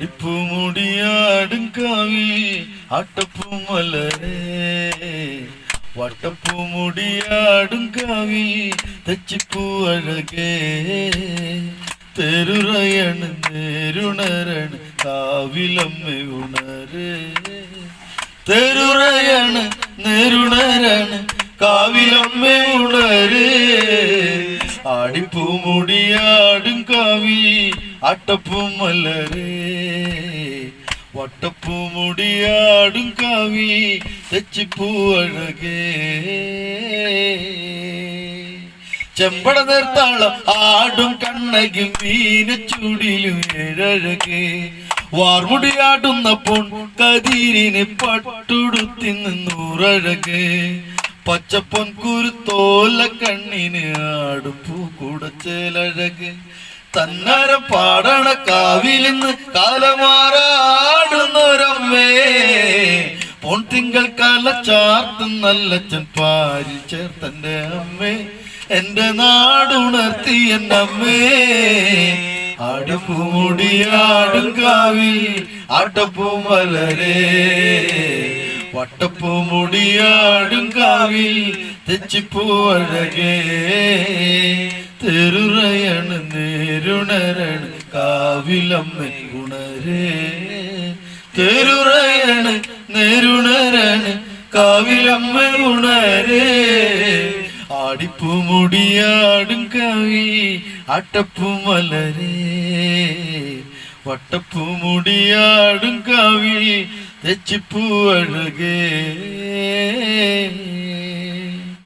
അടിപ്പുമുടിയാടും കാവി ആട്ടപ്പൂമലരേ വട്ടപ്പൂമുടിയാടും കാവി തച്ചിപ്പൂ അഴകേ. തെരുറയണ് നേരുണരണ് കാവിലമ്മ ഉണരേ. തെരുറയണ് നേരുണരണ് കാവിലമ്മ ഉണരേ. ആടിപ്പൂമുടിയാടും കാവി ആട്ടപ്പൂമലരേ വട്ടപ്പൂമുടിയാടും കാവി തെച്ചിപ്പൂ അഴകേ. ചെമ്പട നിർത്താള ആടും കണ്ണകും മീനച്ചൂടിലും ഏഴഴകേ. വാർമുടിയാടുന്ന പൊൺ കതിരിന് പട്ടുടുത്തി നൂറഴകേ. പച്ചപ്പൊൻ കുരുത്തോല കണ്ണിന് ആടും പൂക്കുടച്ചേലഴക്. തന്നര പാടണ കാവിലിന്ന് കാലമാറാടുന്നൊരമ്മേ പൊൻ തിങ്കൾ കാല ചാർത്തും നല്ലച്ചൻ പാരി ചേർത്തന്റെ അമ്മേ. എന്റെ നാടുണർത്തി എന്നമ്മേ ആട്ടപ്പൂ കാവി വട്ടപ്പൂ മുടിയാടും കാവിൽ തെച്ചിപ്പൂ അഴകേ. തെരുറയണ് നേരുണരണ് കാവിലമ്മ ഉണരേ തെരുറയണ് നേരുണരണ് കാവിലമ്മ ഉണരേ. ആടിപ്പൂമുടിയാടും കവി വട്ടപ്പു മുടിയാടും കവി തെച്ചിപ്പൂ അഴകേ.